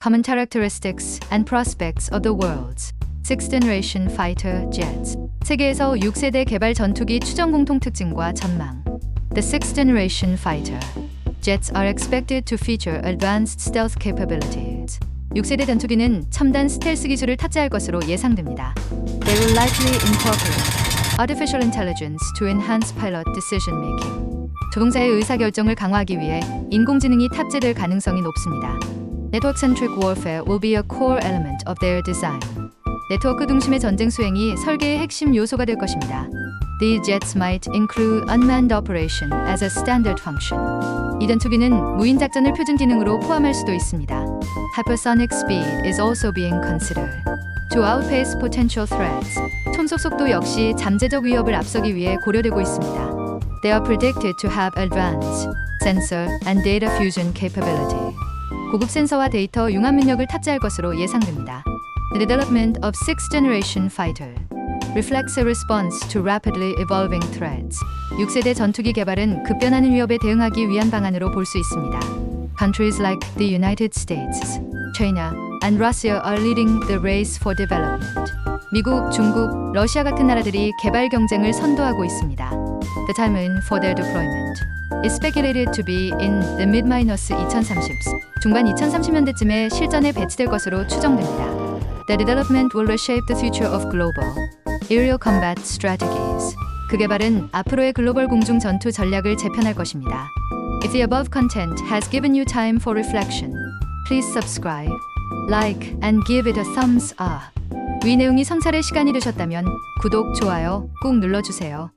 common characteristics and prospects of the world's sixth generation fighter jets. 세계에서 6세대 개발 전투기 추정 공통 특징과 전망. The sixth generation fighter jets are expected to feature advanced stealth capabilities. 6세대 전투기는 첨단 스텔스 기술을 탑재할 것으로 예상됩니다. They will likely incorporate artificial intelligence to enhance pilot decision making. 조종사의 의사결정을 강화하기 위해 인공지능이 탑재될 가능성이 높습니다. Network-centric warfare will be a core element of their design. 네트워크 중심의 전쟁 수행이 설계의 핵심 요소가 될 것입니다. These jets might include unmanned operation as a standard function. 이 전투기는 무인 작전을 표준 기능으로 포함할 수도 있습니다. Hypersonic speed is also being considered. To outpace potential threats, 촌속 속도 역시 잠재적 위협을 앞서기 위해 고려되고 있습니다. They are predicted to have advanced sensor and data fusion capability. 고급 센서와 데이터 융합 능력을 탑재할 것으로 예상됩니다. The development of sixth generation fighter reflects a response to rapidly evolving threats. 6세대 전투기 개발은 급변하는 위협에 대응하기 위한 방안으로 볼 수 있습니다. Countries like the United States, China, and Russia are leading the race for development. 미국, 중국, 러시아 같은 나라들이 개발 경쟁을 선도하고 있습니다. The timeline for their deployment is speculated to be in the mid-2030s. 중반 2030년대쯤에 실전에 배치될 것으로 추정됩니다. The development will reshape the future of global aerial combat strategies. 그 개발은 앞으로의 글로벌 공중 전투 전략을 재편할 것입니다. If the above content has given you time for reflection, please subscribe, like, and give it a thumbs up. 위 내용이 성찰의 시간이 되셨다면 구독, 좋아요 꼭 눌러주세요.